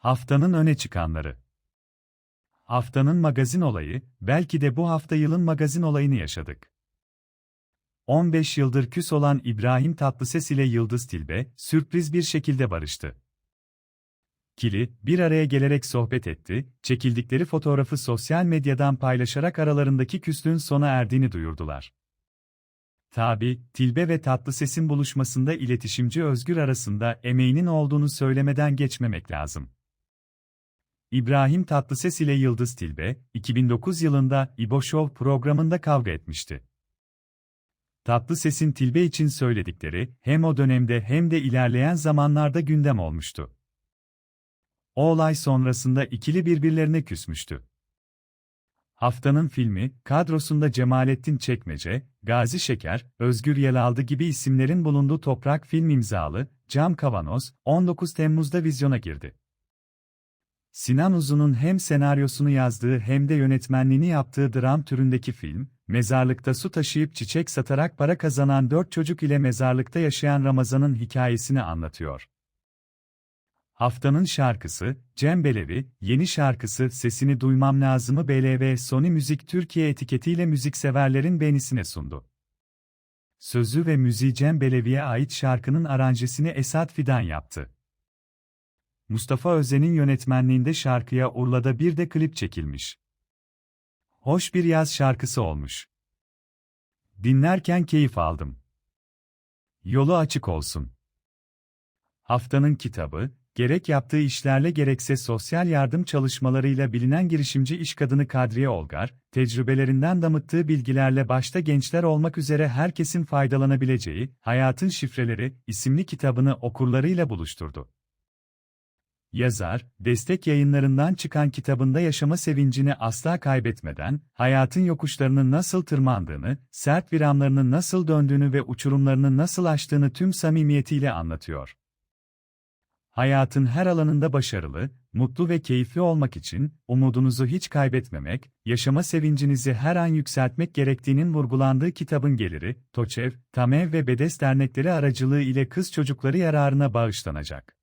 Haftanın öne çıkanları. Haftanın magazin olayı, belki de bu hafta yılın magazin olayını yaşadık. 15 yıldır küs olan İbrahim Tatlıses ile Yıldız Tilbe, sürpriz bir şekilde barıştı. Kili, bir araya gelerek sohbet etti, çekildikleri fotoğrafı sosyal medyadan paylaşarak aralarındaki küslüğün sona erdiğini duyurdular. Tabi, Tilbe ve Tatlıses'in buluşmasında iletişimci Özgür arasında emeğinin olduğunu söylemeden geçmemek lazım. İbrahim Tatlıses ile Yıldız Tilbe, 2009 yılında İbo Show programında kavga etmişti. Tatlıses'in Tilbe için söyledikleri, hem o dönemde hem de ilerleyen zamanlarda gündem olmuştu. O olay sonrasında ikili birbirlerine küsmüştü. Haftanın filmi, kadrosunda Cemalettin Çekmece, Gazi Şeker, Özgür Yelaldı gibi isimlerin bulunduğu Toprak Film imzalı, Cam Kavanoz, 19 Temmuz'da vizyona girdi. Sinan Uzun'un hem senaryosunu yazdığı hem de yönetmenliğini yaptığı dram türündeki film, mezarlıkta su taşıyıp çiçek satarak para kazanan dört çocuk ile mezarlıkta yaşayan Ramazan'ın hikayesini anlatıyor. Haftanın şarkısı, Cem Belevi, yeni şarkısı Sesini Duymam Lazım'ı BLV Sony Müzik Türkiye etiketiyle müzikseverlerin beğenisine sundu. Sözü ve müziği Cem Belevi'ye ait şarkının aranjesini Esat Fidan yaptı. Mustafa Özen'in yönetmenliğinde şarkıya Urla'da bir de klip çekilmiş. Hoş bir yaz şarkısı olmuş. Dinlerken keyif aldım. Yolu açık olsun. Haftanın kitabı, gerek yaptığı işlerle gerekse sosyal yardım çalışmalarıyla bilinen girişimci iş kadını Kadriye Olgar, tecrübelerinden damıttığı bilgilerle başta gençler olmak üzere herkesin faydalanabileceği Hayatın Şifreleri isimli kitabını okurlarıyla buluşturdu. Yazar, destek yayınlarından çıkan kitabında yaşama sevincini asla kaybetmeden, hayatın yokuşlarının nasıl tırmandığını, sert viramlarının nasıl döndüğünü ve uçurumlarını nasıl aştığını tüm samimiyetiyle anlatıyor. Hayatın her alanında başarılı, mutlu ve keyifli olmak için, umudunuzu hiç kaybetmemek, yaşama sevincinizi her an yükseltmek gerektiğinin vurgulandığı kitabın geliri, TOÇEV, TAMEV ve BEDES dernekleri aracılığı ile kız çocukları yararına bağışlanacak.